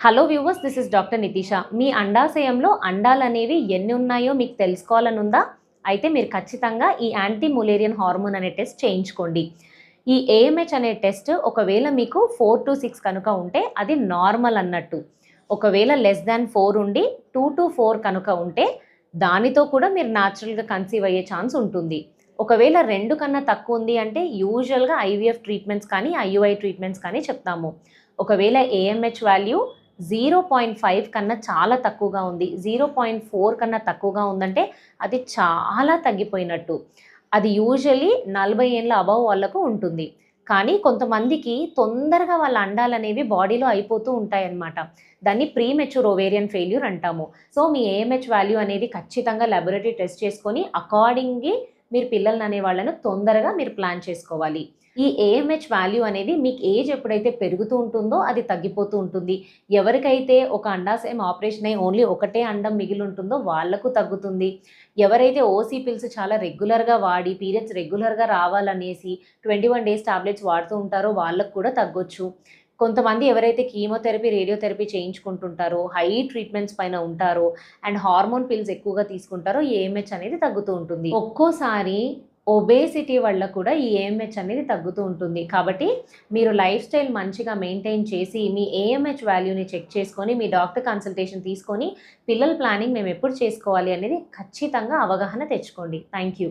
Hello viewers this is doctor Nitish. మీ అండాశయంలో అండాలు అనేవి ఎన్ని ఉన్నాయో మీకు తెలుసుకోవాలని ఉందా అయితే మీరు ఖచ్చితంగా ఈ యాంటీ ములేరియన్ హార్మోన్ అనే టెస్ట్ చేయించుకోండి. ఈ ఏఎంహెచ్ అనే టెస్ట్ ఒకవేళ మీకు ఫోర్ టు సిక్స్ కనుక ఉంటే అది నార్మల్ అన్నట్టు. ఒకవేళ లెస్ దాన్ ఫోర్ ఉండి టూ టు ఫోర్ కనుక ఉంటే దానితో కూడా మీరు న్యాచురల్గా కన్సీవ్ అయ్యే ఛాన్స్ ఉంటుంది. ఒకవేళ రెండు కన్నా తక్కువ ఉంది అంటే యూజువల్గా ఐవీఎఫ్ ట్రీట్మెంట్స్ కానీ ఐయుఐ ట్రీట్మెంట్స్ కానీ చెప్తాము. ఒకవేళ AMH value zero point five కన్నా చాలా తక్కువగా ఉంది. జీరో పాయింట్ ఫోర్ కన్నా తక్కువగా ఉందంటే అది చాలా తగ్గిపోయినట్టు. అది యూజువలీ నలభై ఏళ్ళ అబవ్ వాళ్ళకు ఉంటుంది. కానీ కొంతమందికి తొందరగా వాళ్ళ అండాలు అనేవి బాడీలో అయిపోతూ ఉంటాయన్నమాట. దాన్ని ప్రీమెచ్యూర్ ఓవేరియన్ ఫెయిల్యూర్ అంటాము. సో మీ ఏఎంహెచ్ వాల్యూ అనేది ఖచ్చితంగా ల్యాబొరేటరీ టెస్ట్ చేసుకొని అకార్డింగ్లీ మీరు పిల్లల్ని అనే వాళ్ళను తొందరగా మీరు ప్లాన్ చేసుకోవాలి. ఈ ఏఎంహెచ్ వాల్యూ అనేది మీకు ఏజ్ ఎప్పుడైతే పెరుగుతూ ఉంటుందో అది తగ్గిపోతూ ఉంటుంది. ఎవరికైతే ఒక అండాశయం ఆపరేషన్ అయ్యి ఓన్లీ ఒకటే అండం మిగిలి ఉంటుందో వాళ్ళకు తగ్గుతుంది. ఎవరైతే ఓసీ పిల్స్ చాలా రెగ్యులర్గా వాడి పీరియడ్స్ రెగ్యులర్గా రావాలనేసి ట్వంటీ వన్ డేస్ టాబ్లెట్స్ వాడుతూ ఉంటారో వాళ్ళకు కూడా తగ్గొచ్చు. కొంతమంది ఎవరైతే కీమోథెరపీ రేడియోథెరపీ చేయించుకుంటుంటారో హై ట్రీట్మెంట్స్ పైన ఉంటారో అండ్ హార్మోన్ పిల్స్ ఎక్కువగా తీసుకుంటారో ఏఎంహెచ్ అనేది తగ్గుతూ ఉంటుంది. ఒక్కోసారి ఒబేసిటీ వల్ల కూడా ఈ ఏఎంహెచ్ అనేది తగ్గుతూ ఉంటుంది. కాబట్టి మీరు లైఫ్ స్టైల్ మంచిగా మెయింటైన్ చేసి మీ ఏఎంహెచ్ వాల్యూని చెక్ చేసుకొని మీ డాక్టర్ కన్సల్టేషన్ తీసుకొని పిల్లల ప్లానింగ్ మేము ఎప్పుడు చేసుకోవాలి అనేది ఖచ్చితంగా అవగాహన తెచ్చుకోండి. Thank you.